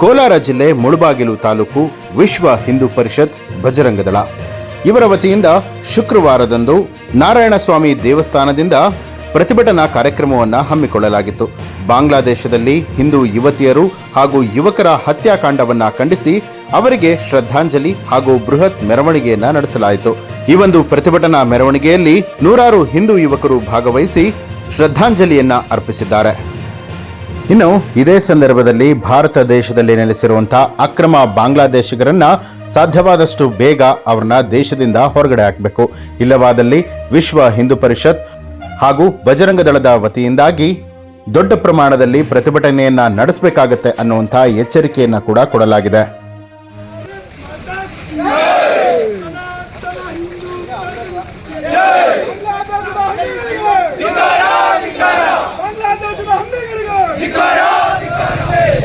ಕೋಲಾರ ಜಿಲ್ಲೆ ಮುಳುಬಾಗಿಲು ತಾಲೂಕು ವಿಶ್ವ ಹಿಂದೂ ಪರಿಷತ್ ಬಜರಂಗದಳ ಇವರ ವತಿಯಿಂದ ಶುಕ್ರವಾರದಂದು ನಾರಾಯಣಸ್ವಾಮಿ ದೇವಸ್ಥಾನದಿಂದ ಪ್ರತಿಭಟನಾ ಕಾರ್ಯಕ್ರಮವನ್ನು ಹಮ್ಮಿಕೊಳ್ಳಲಾಗಿತ್ತು. ಬಾಂಗ್ಲಾದೇಶದಲ್ಲಿ ಹಿಂದೂ ಯುವತಿಯರು ಹಾಗೂ ಯುವಕರ ಹತ್ಯಾಕಾಂಡವನ್ನು ಖಂಡಿಸಿ ಅವರಿಗೆ ಶ್ರದ್ಧಾಂಜಲಿ ಹಾಗೂ ಬೃಹತ್ ಮೆರವಣಿಗೆಯನ್ನ ನಡೆಸಲಾಯಿತು. ಈ ಒಂದು ಪ್ರತಿಭಟನಾ ಮೆರವಣಿಗೆಯಲ್ಲಿ ನೂರಾರು ಹಿಂದೂ ಯುವಕರು ಭಾಗವಹಿಸಿ ಶ್ರದ್ಧಾಂಜಲಿಯನ್ನ ಅರ್ಪಿಸಿದ್ದಾರೆ. ಇನ್ನು ಇದೇ ಸಂದರ್ಭದಲ್ಲಿ ಭಾರತ ದೇಶದಲ್ಲಿ ನೆಲೆಸಿರುವಂತಹ ಅಕ್ರಮ ಬಾಂಗ್ಲಾದೇಶಿಗರನ್ನ ಸಾಧ್ಯವಾದಷ್ಟು ಬೇಗ ಅವ್ರನ್ನ ದೇಶದಿಂದ ಹೊರಗಡೆ ಹಾಕಬೇಕು. ಇಲ್ಲವಾದಲ್ಲಿ ವಿಶ್ವ ಹಿಂದೂ ಪರಿಷತ್ ಹಾಗೂ ಬಜರಂಗ ದಳದ ವತಿಯಿಂದಾಗಿ ದೊಡ್ಡ ಪ್ರಮಾಣದಲ್ಲಿ ಪ್ರತಿಭಟನೆಯನ್ನ ನಡೆಸಬೇಕಾಗತ್ತೆ ಅನ್ನುವಂತಹ ಎಚ್ಚರಿಕೆಯನ್ನ ಕೂಡ ಕೊಡಲಾಗಿದೆ ಬಾಂಗ್ಲಾದೇಶದ ಹಂದಿಗಳಿಗೆ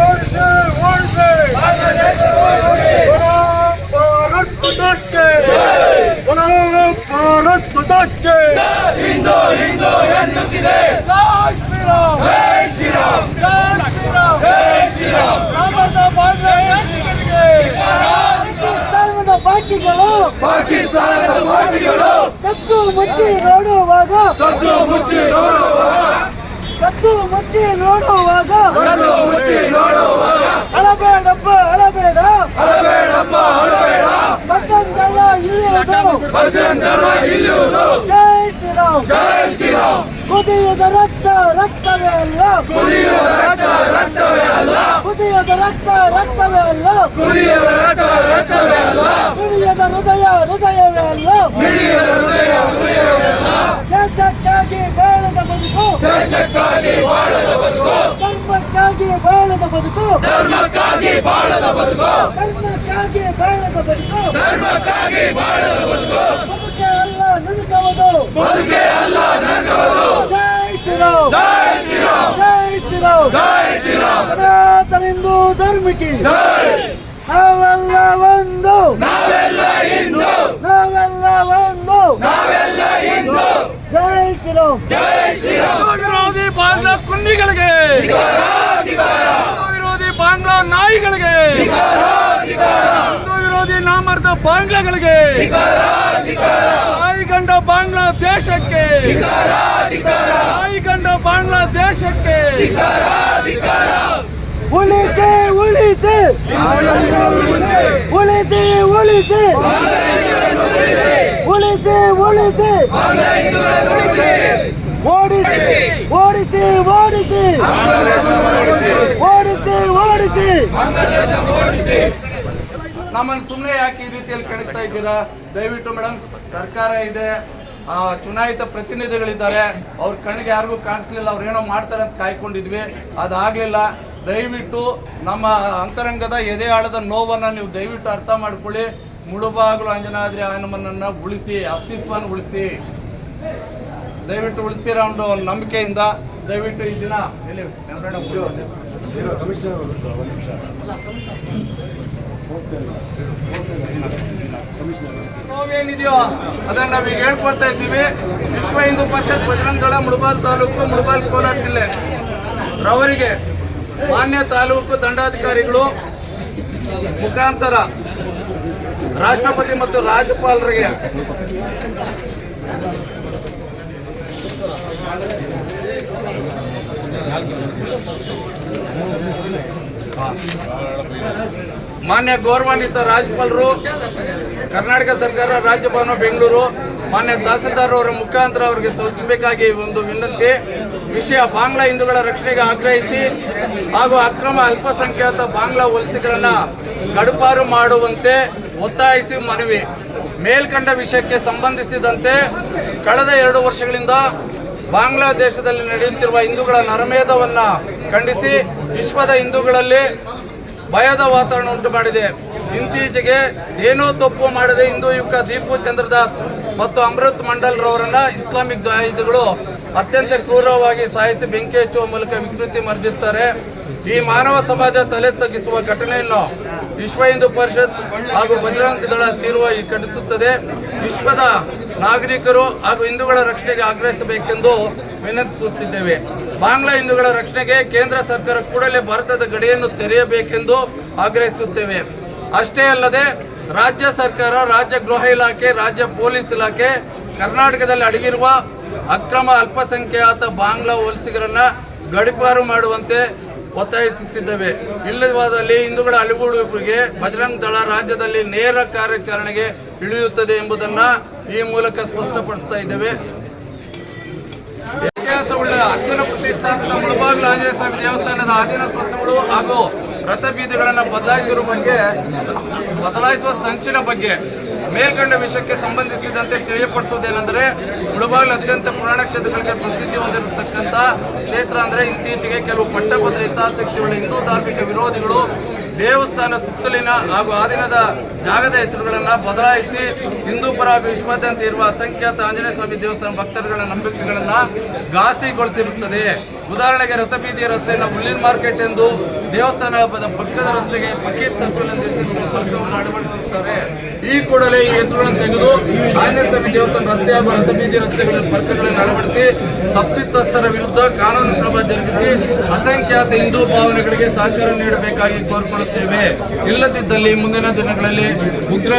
ಓಡಿಸಿ ಓಡಿಸಿ ಭಾರತ್ ಮಾತಾಕ್ಕೆ ಭಾರತ್ ಮಾತಾಕ್ಕೆ ಹಿಂದೂ ಹಿಂದೂ ಎನ್ನುತ್ತಿದೆ ಜೈ ಶ್ರೀರಾಮ್ ಜೈ ಶ್ರೀರಾಮ್ ಜೈ ಶ್ರೀರಾಮ್ ಜೈ ಶ್ರೀರಾಮ್ ರಾಮದ ಬಾಂಗ್ಲಾದೇಶಿಗರಿಗೆ ಪಾಕಿಸ್ತಾನದ ಬಾಕಿಗಳು. ಪಾಕಿಸ್ತಾನದ ಮಾತಿಗಳು ಕದ್ದು ಮುಚ್ಚಿ ನೋಡುವಾಗ. ಕದ್ದು ಮುಚ್ಚಿ ನೋಡುವಾಗ. ಕದ್ದು ಮುಚ್ಚಿ ನೋಡುವಾಗ. ಕದ್ದು ಮುಚ್ಚಿ ನೋಡುವಾಗ. ಅಳಬೇಡಪ್ಪ ಅಳಬೇಡ. ಅಳಬೇಡಪ್ಪ ಅಳಬೇಡ. ಬಸಂತಲ್ಲ ಇಲ್ಲಿರುವುದು. ಬಸವಂತಲ್ಲ ಇಲ್ಲಿ ಜೈ ಶ್ರೀರಾಮ್. ಜೈ ಶ್ರೀರಾಮ್. ಕುದಿಯದ ರಕ್ತ ರಕ್ತವೇ ಅಲ್ಲ. ಕುದಿಯದ ರಕ್ತ ರಕ್ತವೇ ಅಲ್ಲ. ಕುದಿಯದ ರಕ್ತ ರಕ್ತವೇ ಅಲ್ಲ. ಕುದಿಯದ ರಕ್ತ ರಕ್ತವೇ ಅಲ್ಲ. ಮಿಡಿಯದ ಹೃದಯ ಹೃದಯವೇ ಅಲ್ಲ. ಮಿಡಿಯದ ಹೃದಯ ಹೃದಯವೇ ಅಲ್ಲ. ದೇಶಕ್ಕಾಗಿ ಬಾಳದ ಬದುಕು. ದೇಶಕ್ಕಾಗಿ ಬಾಳದ ಬದುಕು. ಧರ್ಮಕ್ಕಾಗಿ ಬಾಳದ ಬದುಕು. ಧರ್ಮಕ್ಕಾಗಿ ಬಾಳದ ಬದುಕು. ಧರ್ಮಕ್ಕಾಗಿ ಬಾಳದ ಬದುಕು. ಧರ್ಮಕ್ಕಾಗಿ ಬಾಳದ ಬದುಕು. ಬದುಕೆ ಅಲ್ಲ ನರಕವುದು ಜೈ ಶ್ರೀರಾಮ್. ಜೈ ಶ್ರೀರಾಮ್. ಜೈ ಶ್ರೀರಾಮ್. ಜೈ ಶ್ರೀರಾಮ್. ಸನಾತನ ಹಿಂದೂ ಧರ್ಮಕ್ಕೆ. ಜೈ. ನಾವೆಲ್ಲ ಒಂದು. ನಾವೆಲ್ಲ ಹಿಂದೂ. ನಾವೆಲ್ಲ ಒಂದು. ನಾವೆಲ್ಲ ಹಿಂದೂ. ಜೈ ಶ್ರೀರಾಮ್. ಜೈ ಶ್ರೀರಾಮ್. ವಿರೋಧಿ ಬಾಂಗ್ಲಾ ಕುನ್ನಿಗಳಿಗೆ. ವಿರೋಧಿ ಬಾಂಗ್ಲಾ. ನಾಯಿಗಳಿಗೆ. ಬಾಂಗ್ಲಾಗಳಿಗೆ. ಕಂಡ ಬಾಂಗ್ಲಾ ದೇಶಕ್ಕೆ ಕಂಡ ಬಾಂಗ್ಲಾ ದೇಶಕ್ಕೆ ಉಳಿಸಿ ಉಳಿಸಿ. ಉಳಿಸಿ ಉಳಿಸಿ. ಉಳಿಸಿ ಉಳಿಸಿ. ಓಡಿಸಿ ಓಡಿಸಿ ಓಡಿಸಿ. ಓಡಿಸಿ ಓಡಿಸಿ. ನಮ್ಮನ್ನು ಸುಮ್ಮನೆ ಯಾಕೆ ಈ ರೀತಿಯಲ್ಲಿ ಕೆಣಕ್ತಾ ಇದ್ದೀರಾ? ದಯವಿಟ್ಟು ಮೇಡಮ್ ಸರ್ಕಾರ ಇದೆ. ಚುನಾಯಿತ ಪ್ರತಿನಿಧಿಗಳಿದ್ದಾರೆ. ಅವ್ರ ಕಣ್ಣಿಗೆ ಯಾರಿಗೂ ಕಾಣಿಸ್ಲಿಲ್ಲ, ಅವ್ರು ಏನೋ ಮಾಡ್ತಾರೆ ಅಂತ ಕಾಯ್ಕೊಂಡಿದ್ವಿ. ಅದಾಗಲಿಲ್ಲ. ದಯವಿಟ್ಟು ನಮ್ಮ ಅಂತರಂಗದ ಎದೆ ಆಳದ ನೋವನ್ನ ನೀವು ದಯವಿಟ್ಟು ಅರ್ಥ ಮಾಡ್ಕೊಳ್ಳಿ. ಮುಳುಬಾಗಲು ಅಂಜನಾದ್ರಿ ಹನುಮನನ್ನ ಉಳಿಸಿ, ಅಸ್ತಿತ್ವನ ಉಳಿಸಿ. ದಯವಿಟ್ಟು ಉಳಿಸ್ತೀರಾ ಒಂದು ನಂಬಿಕೆಯಿಂದ ದಯವಿಟ್ಟು ಈ ದಿನ ಎಲ್ಲಿ ನೋವೇನಿದೆಯೋ ಅದನ್ನ ನಾವೀಗ ಹೇಳ್ಕೊಡ್ತಾ ಇದ್ದೀವಿ. ವಿಶ್ವ ಹಿಂದೂ ಪರಿಷತ್ ಬಜರಂಗ್ ದಳ ತಾಲೂಕು, ಮುಳಬಾಲ್ ಕೋಲಾರ ಜಿಲ್ಲೆ. ರವರಿಗೆ ಮಾನ್ಯ ತಾಲೂಕು ದಂಡಾಧಿಕಾರಿಗಳು ಮುಖಾಂತರ ರಾಷ್ಟ್ರಪತಿ ಮತ್ತು ರಾಜ್ಯಪಾಲರಿಗೆ ಮಾನ್ಯ ಗೌರವಾನ್ವಿತ ರಾಜ್ಯಪಾಲರು, ಕರ್ನಾಟಕ ಸರ್ಕಾರ ರಾಜ್ಯಭವನ ಬೆಂಗಳೂರು, ಮಾನ್ಯ ತಹಸೀಲ್ದಾರ್ ಅವರ ಮುಖಾಂತರ ಅವರಿಗೆ ತೋರಿಸಬೇಕಾಗಿ ಒಂದು ವಿನಂತಿ. ವಿಷಯ ಬಾಂಗ್ಲಾ ಹಿಂದೂಗಳ ರಕ್ಷಣೆಗೆ ಆಗ್ರಹಿಸಿ ಹಾಗೂ ಅಕ್ರಮ ಅಲ್ಪಸಂಖ್ಯಾತ ಬಾಂಗ್ಲಾ ವಲಸಿಗರನ್ನ ಗಡುಪಾರು ಮಾಡುವಂತೆ ಒತ್ತಾಯಿಸಿ ಮನವಿ. ಮೇಲ್ಕಂಡ ವಿಷಯಕ್ಕೆ ಸಂಬಂಧಿಸಿದಂತೆ ಕಳೆದ ಎರಡು ವರ್ಷಗಳಿಂದ ಬಾಂಗ್ಲಾದೇಶದಲ್ಲಿ ನಡೆಯುತ್ತಿರುವ ಹಿಂದೂಗಳ ನರಮೇಧವನ್ನು ಖಂಡಿಸಿ, ವಿಶ್ವದ ಹಿಂದೂಗಳಲ್ಲಿ ಭಯದ ವಾತಾವರಣ ಉಂಟು ಮಾಡಿದೆ. ಇತ್ತೀಚೆಗೆ ಏನೋ ತಪ್ಪು ಮಾಡದೆ ಹಿಂದೂ ಯುವಕ ದೀಪು ಚಂದ್ರದಾಸ್ ಮತ್ತು ಅಮೃತ್ ಮಂಡಲ್ ರವರನ್ನ ಇಸ್ಲಾಮಿಕ್ ಜಾಹಿದ್ಗಳು ಅತ್ಯಂತ ಕ್ರೂರವಾಗಿ ಸಾಯಿಸಿ ಬೆಂಕಿ ಹಚ್ಚುವ ಮೂಲಕ ವಿಕೃತಿ ಮರೆದಿರ್ತಾರೆ ಈ ಮಾನವ ಸಮಾಜ ತಲೆ ತಗ್ಗಿಸುವ ಘಟನೆಯನ್ನು ವಿಶ್ವ ಹಿಂದೂ ಪರಿಷತ್ ಹಾಗೂ ಬಜರಂಗ ದಳ ತೀವ್ರವಾಗಿ ಖಂಡಿಸುತ್ತದೆ. ವಿಶ್ವದ ನಾಗರಿಕರು ಹಾಗೂ ಹಿಂದೂಗಳ ರಕ್ಷಣೆಗೆ ಆಗ್ರಹಿಸಬೇಕೆಂದು ವಿನಂತಿಸುತ್ತಿದ್ದೇವೆ. ಬಾಂಗ್ಲಾ ಹಿಂದೂಗಳ ರಕ್ಷಣೆಗೆ ಕೇಂದ್ರ ಸರ್ಕಾರ ಕೂಡಲೇ ಭಾರತದ ಗಡಿಯನ್ನು ತೆರೆಯಬೇಕೆಂದು ಆಗ್ರಹಿಸುತ್ತೇವೆ. ಅಷ್ಟೇ ಅಲ್ಲದೆ, ರಾಜ್ಯ ಸರ್ಕಾರ, ರಾಜ್ಯ ಗೃಹ ಇಲಾಖೆ, ರಾಜ್ಯ ಪೊಲೀಸ್ ಇಲಾಖೆ, ಕರ್ನಾಟಕದಲ್ಲಿ ಅಡಗಿರುವ ಅಕ್ರಮ ಅಲ್ಪಸಂಖ್ಯಾತ ಬಾಂಗ್ಲಾ ವಲಸಿಗರನ್ನ ಗಡಿಪಾರು ಮಾಡುವಂತೆ ಒತ್ತಾಯಿಸುತ್ತಿದ್ದೇವೆ. ಇಲ್ಲವಾದಲ್ಲಿ ಹಿಂದೂಗಳ ಅಳಿಗೂಡುವಿಗೆ ಬಜರಂಗ್ ದಳ ರಾಜ್ಯದಲ್ಲಿ ನೇರ ಕಾರ್ಯಾಚರಣೆಗೆ ಇಳಿಯುತ್ತದೆ ಎಂಬುದನ್ನು ಈ ಮೂಲಕ ಸ್ಪಷ್ಟಪಡಿಸ್ತಾ ಇದ್ದೇವೆ. ಇತಿಹಾಸವುಳ್ಳ ಅರ್ಜುನ ಪ್ರತಿಷ್ಠಾಪಿತ ಮುಳಬಾಗಿಲು ಆಂಜನೇಯ ದೇವಸ್ಥಾನದ ಆಧೀನ ಸ್ವತ್ತುಗಳು ಹಾಗೂ ರಥಬೀದಿಗಳನ್ನು ಬದಲಾಯಿಸಿರುವ ಬಗ್ಗೆ, ಬದಲಾಯಿಸುವ ಸಂಚಿನ ಬಗ್ಗೆ ಮೇಲ್ಕಂಡ ವಿಷಯಕ್ಕೆ ಸಂಬಂಧಿಸಿದಂತೆ ತಿಳಿಯಪಡಿಸುವುದೇನೆಂದರೆ, ಮುಳಬಾಗಿಲು ಅತ್ಯಂತ ಪುರಾಣ ಕ್ಷೇತ್ರಗಳಿಗೆ ಪ್ರಸಿದ್ಧಿ ಹೊಂದಿರತಕ್ಕಂಥ ಕ್ಷೇತ್ರ ಅಂದರೆ ಇತ್ತೀಚೆಗೆ ಕೆಲವು ಪಟ್ಟಭದ್ರ ಹಿತಾಸಕ್ತಿಯುಳ್ಳ ಹಿಂದೂ ಧಾರ್ಮಿಕ ವಿರೋಧಿಗಳು ದೇವಸ್ಥಾನ ಸುತ್ತಲಿನ ಹಾಗೂ ಆದಿನದ ಜಾಗದ ಹೆಸರುಗಳನ್ನು ಬದಲಾಯಿಸಿ ಹಿಂದೂ ಪರ ಹಾಗೂ ವಿಶ್ವಾದ್ಯಂತ ಇರುವ ಅಸಂಖ್ಯಾತ ಆಂಜನೇಯ ಸ್ವಾಮಿ ದೇವಸ್ಥಾನ ಭಕ್ತರುಗಳ ನಂಬಿಕೆಗಳನ್ನು ಘಾಸಿಗೊಳಿಸಿರುತ್ತದೆ. ಉದಾಹರಣೆಗೆ ರಥಬೀದಿಯ ರಸ್ತೆಯನ್ನು ಹುಲ್ಲಿನ ಮಾರ್ಕೆಟ್ ಎಂದು ದೇವಸ್ಥಾನ ಪಕ್ಕದ ರಸ್ತೆಗೆ ಪಕೀರ್ ಸರ್ಕಲ್ ಎಂದು ಹೆಸರಿಸುವ ಫಲಕವನ್ನು ಅಳವಡಿಸುತ್ತಾರೆ ಈ ಕೂಡಲೇ ಈ ಹೆಸರುಗಳನ್ನು ತೆಗೆದು ಆಂಜನೇಯ ಸ್ವಾಮಿ ದೇವಸ್ಥಾನ ರಸ್ತೆ ಹಾಗೂ ರಥಬೀದಿ ರಸ್ತೆಗಳ ಫಲಕಗಳನ್ನು ಅಳವಡಿಸಿ ತಪ್ಪಿತಸ್ಥರ ವಿರುದ್ಧ ಕಾನೂನು ಕ್ರಮ ಜರುಗಿಸಿ ಅಸಂಖ್ಯಾತ ಹಿಂದೂ ಭಾವನೆಗಳಿಗೆ ಸಹಕಾರ ನೀಡಬೇಕಾಗಿ ಕೋರಿಕೊಳ್ಳುತ್ತೇವೆ. ಇಲ್ಲದಿದ್ದಲ್ಲಿ ಮುಂದಿನ ದಿನಗಳಲ್ಲಿ ಉಗ್ರ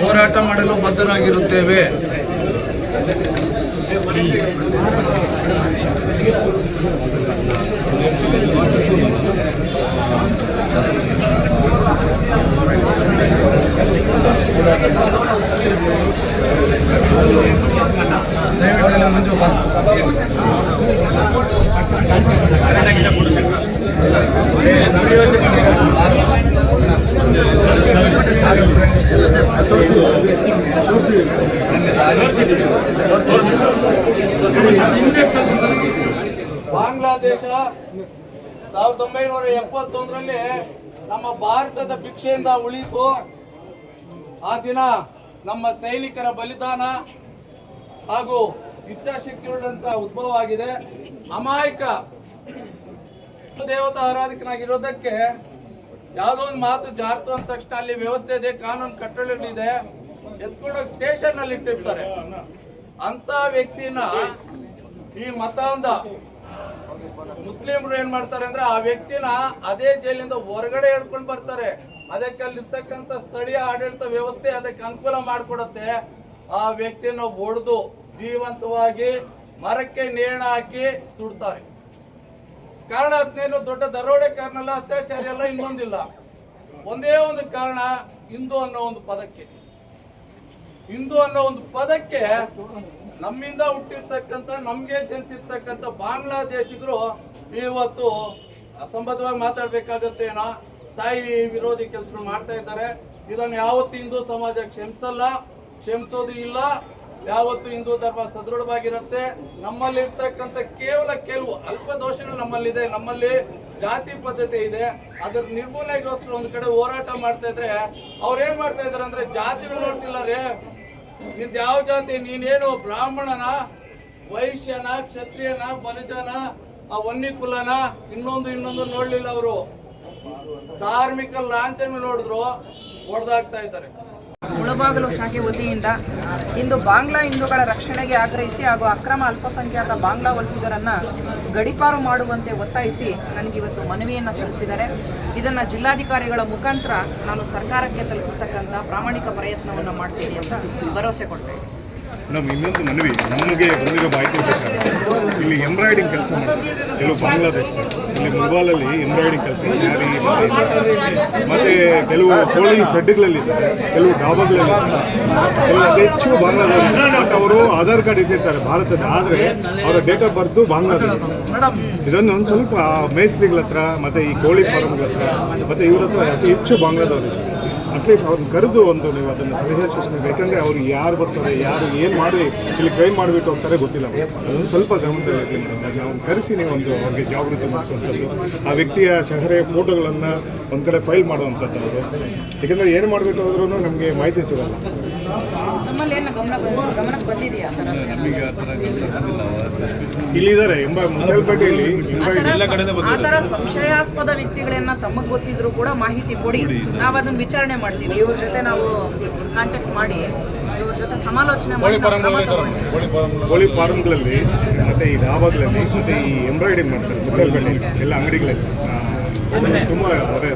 ಹೋರಾಟ ಮಾಡಲು ಬದ್ಧರಾಗಿರುತ್ತೇವೆ. ದಯವಿಟ್ಟು ಇಲ್ಲಿ ಮಂಜು ಬಾ. ಬಾಂಗ್ಲಾದೇಶ ಸಾವಿರದ ಒಂಬೈನೂರ ಎಪ್ಪತ್ತೊಂದರಲ್ಲಿ ನಮ್ಮ ಭಾರತದ ಭಿಕ್ಷೆಯಿಂದ ಉಳಿತು ಆ ದಿನ ನಮ್ಮ ಸೈನಿಕರ ಬಲಿದಾನ ಹಾಗೂ ಇಚ್ಛಾಶಕ್ತಿ ಉಳ್ಳಂತ ಉದ್ಭವ ಆಗಿದೆ. ಅಮಾಯಕ ದೇವತಾ ಆರಾಧಕನಾಗಿರೋದಕ್ಕೆ ಯಾವುದೋ ಒಂದು ಮಾತು ಜಾರ್ತು ಅಂದ ತಕ್ಷಣ ಅಲ್ಲಿ ವ್ಯವಸ್ಥೆ ಇದೆ, ಕಾನೂನು ಕಟ್ಟಳಿದೆ ಎತ್ಕೊಂಡೋಗಿ ಸ್ಟೇಷನ್ ಅಲ್ಲಿ ಇಟ್ಟಿರ್ತಾರೆ. ಅಂತ ವ್ಯಕ್ತಿನ ಈ ಮತಾಂಧ ಮುಸ್ಲಿಮ್ರು ಏನ್ ಮಾಡ್ತಾರೆ ಅಂದ್ರೆ ಆ ವ್ಯಕ್ತಿನ ಅದೇ ಜೈಲಿಂದ ಹೊರಗಡೆ ಹೇಳ್ಕೊಂಡು ಬರ್ತಾರೆ. ಅದಕ್ಕೆ ಅಲ್ಲಿರ್ತಕ್ಕಂಥ ಸ್ಥಳೀಯ ಆಡಳಿತ ವ್ಯವಸ್ಥೆ ಅದಕ್ಕೆ ಅನುಕೂಲ ಮಾಡಿಕೊಡುತ್ತೆ. ಆ ವ್ಯಕ್ತಿನ ಒಡೆದು ಜೀವಂತವಾಗಿ ಮರಕ್ಕೆ ನೇಣ ಹಾಕಿ ಸುಡ್ತಾರೆ. ಕಾರಣ ಹತ್ತನೇನು ದೊಡ್ಡ ದರೋಡೆಕಾರನೆಲ್ಲ ಅತ್ಯಾಚಾರ ಎಲ್ಲ ಇನ್ನೊಂದಿಲ್ಲ. ಒಂದೇ ಒಂದು ಕಾರಣ, ಹಿಂದೂ ಅನ್ನೋ ಒಂದು ಪದಕ್ಕೆ. ಹಿಂದೂ ಅನ್ನೋ ಒಂದು ಪದಕ್ಕೆ ನಮ್ಮಿಂದ ಹುಟ್ಟಿರ್ತಕ್ಕಂಥ, ನಮಗೆ ಜನಿಸಿರ್ತಕ್ಕಂಥ ಬಾಂಗ್ಲಾದೇಶಿಗರು ಇವತ್ತು ಅಸಂಬದ್ಧವಾಗಿ ಮಾತಾಡ್ಬೇಕಾಗತ್ತೇನೋ? ತಾಯಿ ವಿರೋಧಿ ಕೆಲಸಗಳು ಮಾಡ್ತಾ ಇದ್ದಾರೆ. ಇದನ್ನು ಯಾವತ್ತು ಹಿಂದೂ ಸಮಾಜ ಕ್ಷಮಿಸಲ್ಲ, ಕ್ಷಮಿಸೋದು ಇಲ್ಲ. ಯಾವತ್ತು ಹಿಂದೂ ಧರ್ಮ ಸದೃಢವಾಗಿರುತ್ತೆ. ನಮ್ಮಲ್ಲಿ ಇರ್ತಕ್ಕಂಥ ಕೇವಲ ಕೆಲವು ಅಲ್ಪ ದೋಷಗಳು ನಮ್ಮಲ್ಲಿದೆ. ನಮ್ಮಲ್ಲಿ ಜಾತಿ ಪದ್ಧತಿ ಇದೆ. ಅದ್ರ ನಿರ್ಮೂಲನೆಗೋಸ್ಕರ ಒಂದು ಕಡೆ ಹೋರಾಟ ಮಾಡ್ತಾ ಇದ್ರೆ ಅವ್ರು ಏನ್ ಮಾಡ್ತಾ ಇದಾರೆ ಅಂದ್ರೆ ಜಾತಿಗಳು ನೋಡ್ತಿಲ್ಲ ರೇ. ನಿಂದ ಯಾವ ಜಾತಿ? ನೀನೇನು ಬ್ರಾಹ್ಮಣನ? ವೈಶ್ಯನ? ಕ್ಷತ್ರಿಯನ? ಬಲಿಜನ? ಆ ಒನ್ನಿ ಕುಲನ ಇನ್ನೊಂದು ಇನ್ನೊಂದು ನೋಡ್ಲಿಲ್ಲ ಅವರು. ಧಾರ್ಮಿಕ ಲಾಂಛನ ನೋಡಿದ್ರು ಹೊಡೆದಾಗ್ತಾ ಇದ್ದಾರೆ. ಮುಳಬಾಗಿಲು ಶಾಖೆ ವತಿಯಿಂದ ಇಂದು ಬಾಂಗ್ಲಾ ಹಿಂದೂಗಳ ರಕ್ಷಣೆಗೆ ಆಗ್ರಹಿಸಿ ಹಾಗೂ ಅಕ್ರಮ ಅಲ್ಪಸಂಖ್ಯಾತ ಬಾಂಗ್ಲಾ ವಲಸಿಗರನ್ನು ಗಡಿಪಾರು ಮಾಡುವಂತೆ ಒತ್ತಾಯಿಸಿ ನನಗಿವತ್ತು ಮನವಿಯನ್ನು ಸಲ್ಲಿಸಿದ್ದಾರೆ. ಇದನ್ನು ಜಿಲ್ಲಾಧಿಕಾರಿಗಳ ಮುಖಾಂತರ ನಾನು ಸರ್ಕಾರಕ್ಕೆ ತಲುಪಿಸ್ತಕ್ಕಂಥ ಪ್ರಾಮಾಣಿಕ ಪ್ರಯತ್ನವನ್ನು ಮಾಡ್ತೀನಿ ಅಂತ ಭರವಸೆ ಕೊಡ್ತೇನೆ. ನಮ್ಮ ಇನ್ನೊಂದು ಮನವಿ. ನಮಗೆ ಬಂದಿರೋ ಮಾಹಿತಿ ಪ್ರಕಾರ, ಇಲ್ಲಿ ಎಂಬ್ರಾಯ್ಡಿಂಗ್ ಕೆಲಸ ಮಾಡ್ತಾರೆ. ಕೆಲವು ಬಾಂಗ್ಲಾದೇಶ ಇಲ್ಲಿ ಮೊಬೈಲಲ್ಲಿ ಎಂಬ್ರಾಯ್ಡಿಂಗ್ ಕೆಲಸ ಸ್ಯಾರಿ ಮತ್ತು ಕೆಲವು ಕೋಳಿ ಸೆಡ್ಗಳಲ್ಲಿ ಕೆಲವು ಡಾಬಾಗಳಲ್ಲಿ ಕೆಲವು ಅತಿ ಹೆಚ್ಚು ಬಾಂಗ್ಲಾದೇಶ ಅವರು ಆಧಾರ್ ಕಾರ್ಡ್ ಇಟ್ಟಿರ್ತಾರೆ ಭಾರತದ. ಆದರೆ ಅವರ ಡೇಟ್ ಆಫ್ ಬರ್ತು ಬಾಂಗ್ಲಾದೇಶ ಇದನ್ನು ಒಂದು ಸ್ವಲ್ಪ ಮೇಸ್ತ್ರಿಗಳ ಹತ್ರ, ಮತ್ತು ಈ ಕೋಳಿ ಫಾರ್ಮ್ಗಳ ಹತ್ರ, ಮತ್ತು ಇವ್ರ ಹತ್ರ ಅತಿ ಹೆಚ್ಚು ಬಾಂಗ್ಲಾದವರು ಅಟ್ಲೀಸ್ಟ್ ಅವ್ರನ್ನ ಕರೆದು ಒಂದು ನೀವು ಅದನ್ನು ಸಲಹೆ ಸೂಚನೆ ಯಾಕಂದರೆ ಅವ್ರು ಯಾರು ಬರ್ತಾರೆ ಯಾರು ಏನು ಮಾಡಿ ಇಲ್ಲಿ ಕ್ರೈಮ್ ಮಾಡಿಬಿಟ್ಟು ಹೋಗ್ತಾರೆ ಗೊತ್ತಿಲ್ಲ ಅದೊಂದು ಸ್ವಲ್ಪ ಗಮನದಲ್ಲಿ ಮೇಡಮ್. ನಾವು ಕರೆಸಿ ನೀವು ಒಂದು ಅವ್ರಿಗೆ ಜಾಗೃತಿ ಮಾಡಿಸುವಂಥದ್ದು. ಆ ವ್ಯಕ್ತಿಯ ಚಹರೆ ಫೋಟೋಗಳನ್ನು ಒಂದು ಕಡೆ ಫೈಲ್ ಮಾಡುವಂಥದ್ದು ಅವರು. ಯಾಕಂದರೆ ಏನು ಮಾಡಿಬಿಟ್ಟು ಹೋದ್ರೂ ನಮಗೆ ಮಾಹಿತಿ ಸಿಗಲ್ಲ. ಬಂದಿದೆಯಾ ಆ ಥರದ್ದು ಇಲ್ಲಿದ್ದಾರೆ ಎಂಬ ಥರ- ಥರ ಸಂಶಯಾಸ್ಪದ ವ್ಯಕ್ತಿಗಳನ್ನ ತಮಗೆ ಗೊತ್ತಿದ್ರು ಕೂಡ ಮಾಹಿತಿ ಕೊಡಿ. ನಾವು ಅದನ್ನ ವಿಚಾರಣೆ ಮಾಡ್ತೀವಿ. ಇವ್ರ ಜೊತೆ ನಾವು ಕಾಂಟ್ಯಾಕ್ಟ್ ಮಾಡಿ ಇವ್ರ ಜೊತೆ ಸಮಾಲೋಚನೆ ಮಾಡಿ ಕೋಳಿ ಫಾರ್ಮ್ಗಳಲ್ಲಿ ಮತ್ತೆ ಈ ಡಾಬಾಗಳಲ್ಲಿ ಮತ್ತೆ ಈ ಎಂಬ್ರಾಯ್ಡಿಂಗ್ ಮಾಡ್ತಾರೆ ಮುದ್ದಲ್ಗಳಲ್ಲಿ ಎಲ್ಲ ಅಂಗಡಿಗಳಲ್ಲಿ. ತುಂಬ ಅದೇ